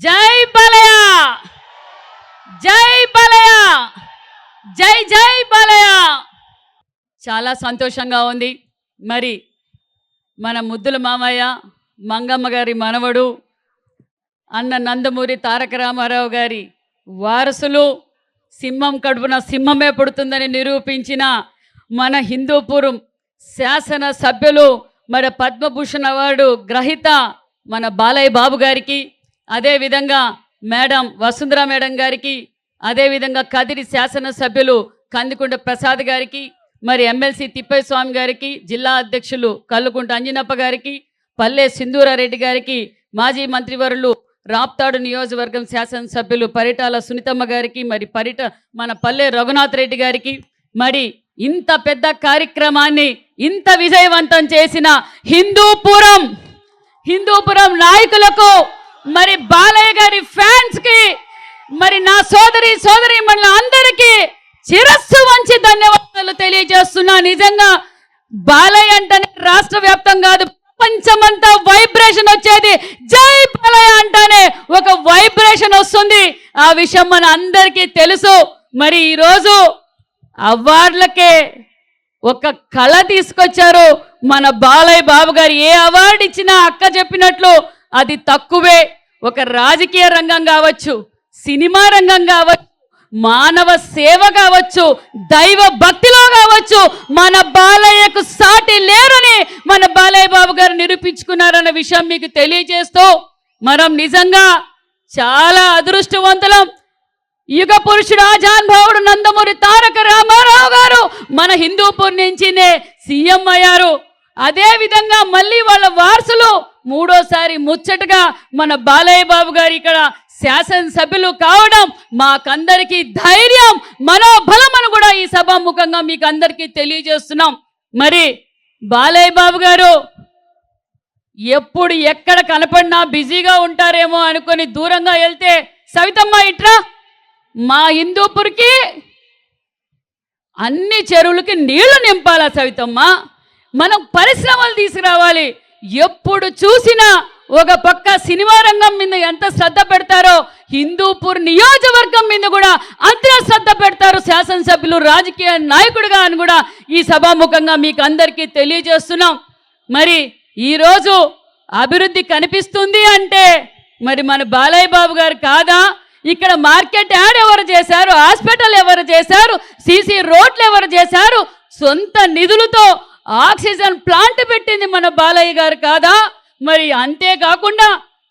జై బాలయ్య! జై బాలయ్య! జై జై బాలయ్య! చాలా సంతోషంగా ఉంది. మరి మన ముద్దుల మామయ్య మంగమ్మ గారి మనవడు అన్న నందమూరి తారక రామారావు గారి వారసులు సింహం కడుపున సింహమే పుడుతుందని నిరూపించిన మన హిందూపురం శాసన సభ్యులు మరి పద్మభూషణ్ అవార్డు గ్రహీత మన బాలయ్య బాబు గారికి అదేవిధంగా మేడం వసుంధర మేడం గారికి అదేవిధంగా కదిరి శాసనసభ్యులు కందికుంట ప్రసాద్ గారికి మరి ఎమ్మెల్సీ తిప్పయ్య స్వామి గారికి జిల్లా అధ్యక్షులు కల్లుకుంట అంజనప్ప గారికి పల్లె సింధూరారెడ్డి గారికి మాజీ మంత్రివరులు రాప్తాడు నియోజకవర్గం శాసనసభ్యులు పరిటాల సునీతమ్మ గారికి మరి పరిట మన పల్లె రఘునాథ్ రెడ్డి గారికి మరి ఇంత పెద్ద కార్యక్రమాన్ని ఇంత విజయవంతం చేసిన హిందూపురం హిందూపురం నాయకులకు మరి బాలయ్య గారి ఫ్యాన్స్కి మరి నా సోదరి సోదరి మన అందరికీ చిరస్సు వంచి ధన్యవాదాలు తెలియజేస్తున్నా. నిజంగా బాలయ్య అంటేనే రాష్ట్ర వ్యాప్తం కాదు ప్రపంచమంతా వైబ్రేషన్ వచ్చేది. జై బాలయ్య అంటేనే ఒక వైబ్రేషన్ వస్తుంది. ఆ విషయం మన అందరికీ తెలుసు. మరి ఈరోజు అవార్డులకే ఒక కళ తీసుకొచ్చారు మన బాలయ్య బాబు గారు. ఏ అవార్డు ఇచ్చినా అక్క చెప్పినట్లు అది తక్కువే. ఒక రాజకీయ రంగం కావచ్చు సినిమా రంగం కావచ్చు మానవ సేవ కావచ్చు దైవ భక్తిలో కావచ్చు మన బాలయ్యకు సాటి లేరని మన బాలయ్య బాబు గారు నిరూపించుకున్నారన్న విషయం మీకు తెలియజేస్తూ మనం నిజంగా చాలా అదృష్టవంతులం. యుగ పురుషుడు ఆజాన్భావుడు నందమూరి తారక రామారావు గారు మన హిందూపూర్ నుంచినే సీఎం అయ్యారు. అదే విధంగా మళ్ళీ వాళ్ళ వారసులు మూడోసారి ముచ్చటగా మన బాలయ్య బాబు గారు ఇక్కడ శాసనసభ్యులు కావడం మాకందరికీ ధైర్యం మనోబలం అని కూడా ఈ సభాముఖంగా మీకు అందరికీ తెలియజేస్తున్నాం. మరి బాలయ్య బాబు గారు ఎప్పుడు ఎక్కడ కనపడినా బిజీగా ఉంటారేమో అనుకొని దూరంగా వెళ్తే సవితమ్మ ఇట్రా మా హిందూపూర్కి అన్ని చెరువులకి నీళ్ళు నింపాలా సవితమ్మ? మనం పరిశ్రమలు తీసుకురావాలి. ఎప్పుడు చూసినా ఒక పక్క సినిమా రంగం మీద ఎంత శ్రద్ధ పెడతారో హిందూపూర్ నియోజకవర్గం మీద కూడా అంతే శ్రద్ధ పెడతారు శాసనసభ్యులు రాజకీయ నాయకుడిగా అని కూడా ఈ సభాముఖంగా మీకు అందరికీ తెలియజేస్తున్నాం. మరి ఈరోజు అభివృద్ధి కనిపిస్తుంది అంటే మరి మన బాలయ్య బాబు గారు కాదా? ఇక్కడ మార్కెట్ యాడ్ ఎవరు చేశారు? హాస్పిటల్ ఎవరు చేశారు? సీసీ రోడ్లు ఎవరు చేశారు? సొంత నిధులతో ఆక్సిజన్ ప్లాంట్ పెట్టింది మన బాలయ్య గారు కాదా? మరి అంతేకాకుండా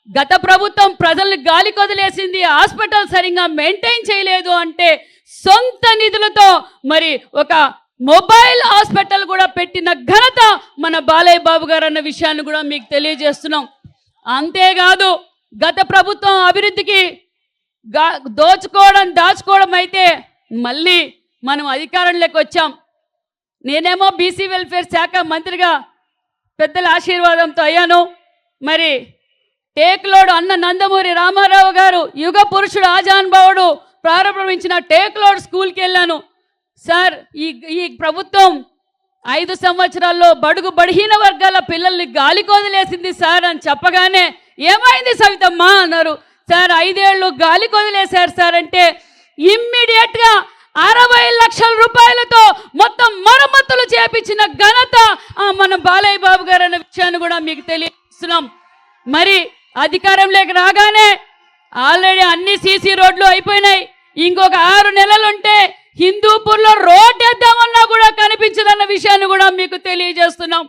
గత ప్రభుత్వం ప్రజల్ని గాలి కొదిలేసింది హాస్పిటల్ సరిగా మెయింటైన్ చేయలేదు అంటే సొంత నిధులతో మరి ఒక మొబైల్ హాస్పిటల్ కూడా పెట్టిన ఘనత మన బాలయ్య బాబు గారు అన్న విషయాన్ని కూడా మీకు తెలియజేస్తున్నాం. అంతేకాదు గత ప్రభుత్వం అభివృద్ధికి దోచుకోవడం దాచుకోవడం అయితే మళ్ళీ మనం అధికారంలోకి వచ్చాం. నేనేమో బీసీ వెల్ఫేర్ శాఖ మంత్రిగా పెద్దల ఆశీర్వాదంతో అయ్యాను. మరి టేక్లోడ్ అన్న నందమూరి రామారావు గారు యుగ పురుషుడు ఆజాన్భావుడు ప్రారంభించిన టేక్లోడ్ స్కూల్కి వెళ్ళాను. సార్ ఈ ఈ ప్రభుత్వం ఐదు సంవత్సరాల్లో బడుగు బడిహీన వర్గాల పిల్లల్ని గాలి కొదిలేసింది సార్ అని చెప్పగానే ఏమైంది సవితమ్మ అన్నారు. సార్ ఐదేళ్ళు గాలికొదిలేశారు సార్ అంటే ఇమ్మీడియట్గా అరవై లక్షల రూపాయలతో మొత్తం మరమ్మతులు చేపించిన ఘనత మన బాలయ్య బాబు గారు అన్న విషయాన్ని కూడా మీకు తెలియజేస్తున్నాం. మరి అధికారంలోకి రాగానే ఆల్రెడీ అన్ని సీసీ రోడ్లు అయిపోయినాయి. ఇంకొక ఆరు నెలలుంటే హిందూపూర్లో రోడ్ వేద్దామన్నా కూడా కనిపించదన్న విషయాన్ని కూడా మీకు తెలియజేస్తున్నాం.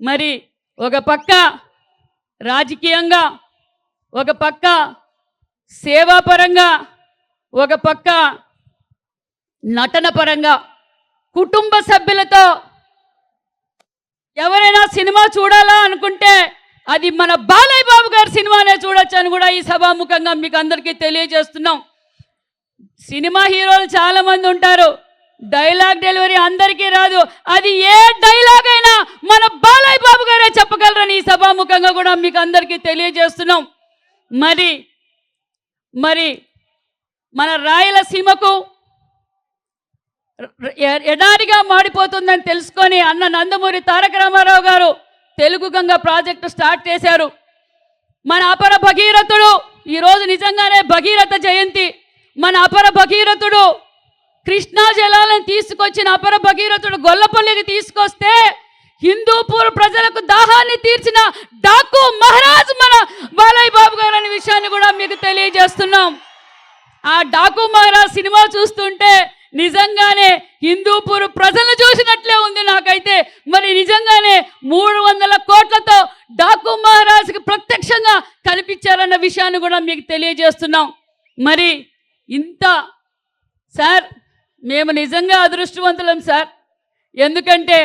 మరి ఒక పక్క రాజకీయంగా ఒక పక్క సేవాపరంగా ఒక పక్క నటన పరంగా కుటుంబ సభ్యులతో ఎవరైనా సినిమా చూడాలా అనుకుంటే అది మన బాలయ్య బాబు గారి సినిమానే చూడొచ్చు అని కూడా ఈ సభాముఖంగా మీకు అందరికీ తెలియజేస్తున్నాం. సినిమా హీరోలు చాలామంది ఉంటారు. డైలాగ్ డెలివరీ అందరికీ రాదు. అది ఏ డైలాగ్ అయినా మన బాలయ్య బాబు గారే చెప్పగలరని ఈ సభాముఖంగా కూడా మీకు అందరికీ తెలియజేస్తున్నాం. మరి మరి మన రాయలసీమకు ఎడారిగా మాడిపోతుందని తెలుసుకొని అన్న నందమూరి తారక రామారావు గారు తెలుగు గంగ ప్రాజెక్టు స్టార్ట్ చేశారు. మన అపర భగీరథుడు ఈరోజు నిజంగానే భగీరథ జయంతి. మన అపర భగీరథుడు కృష్ణా జలాలను తీసుకొచ్చిన అపర భగీరథుడు గొల్లపల్లికి తీసుకొస్తే హిందూపూర్ ప్రజలకు దాహాన్ని తీర్చిన డాకు మహారాజ్ మన బాలయ్య బాబు గారు అనే విషయాన్ని కూడా మీకు తెలియజేస్తున్నాం. ఆ డాకు మహారాజ్ సినిమా చూస్తుంటే నిజంగానే హిందూపూర్ ప్రజలు చూసినట్లే ఉంది నాకైతే. మరి నిజంగానే మూడు వందల కోట్లతో డాకు మహారాజుకి ప్రత్యక్షంగా కనిపించారన్న విషయాన్ని కూడా మీకు తెలియజేస్తున్నాం. మరి ఇంత సార్ మేము నిజంగా అదృష్టవంతులం సార్. ఎందుకంటే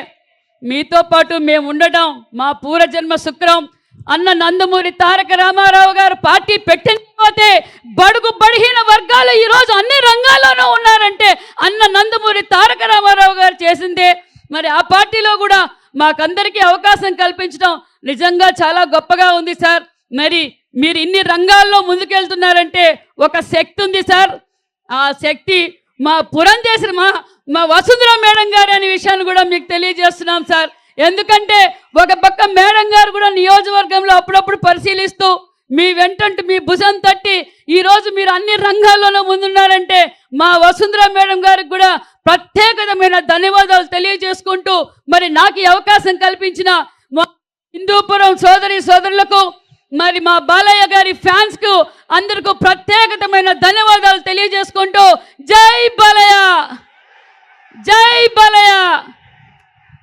మీతో పాటు మేము ఉండటం మా పూర్వజన్మ శుక్రం అన్న నందమూరి తారక రామారావు గారు పార్టీ పెట్టకపోతే బడుగు బడిహీన వర్గాలు ఈరోజు అన్ని రంగాల్లోనూ నందమూరి తారక రామారావు గారు చేసిందే. మరి ఆ పార్టీలో కూడా మాకందరికీ అవకాశం కల్పించడం నిజంగా చాలా గొప్పగా ఉంది సార్. మరి మీరు ఇన్ని రంగాల్లో ముందుకెళ్తున్నారంటే ఒక శక్తి ఉంది సార్. ఆ శక్తి మా పురంధేశ్వర మా మా వసుంధర మేడం గారు అనే విషయాన్ని కూడా మీకు తెలియజేస్తున్నాం సార్. ఎందుకంటే ఒక పక్క మేడం గారు కూడా నియోజకవర్గంలో అప్పుడప్పుడు పరిశీలిస్తూ మీ వెంటంటే మీ భుజం తట్టి ఈరోజు మీరు అన్ని రంగాల్లోనూ ముందున్నారంటే మా వసుంధర మేడం గారికి కూడా ప్రత్యేకమైన ధన్యవాదాలు తెలియజేసుకుంటూ మరి నాకు ఈ అవకాశం కల్పించిన మా హిందూపురం సోదరి సోదరులకు మరి మా బాలయ్య గారి ఫ్యాన్స్కు అందరికీ ప్రత్యేకతమైన ధన్యవాదాలు తెలియజేసుకుంటూ జై బాలయ్య! జై బాలయ్య!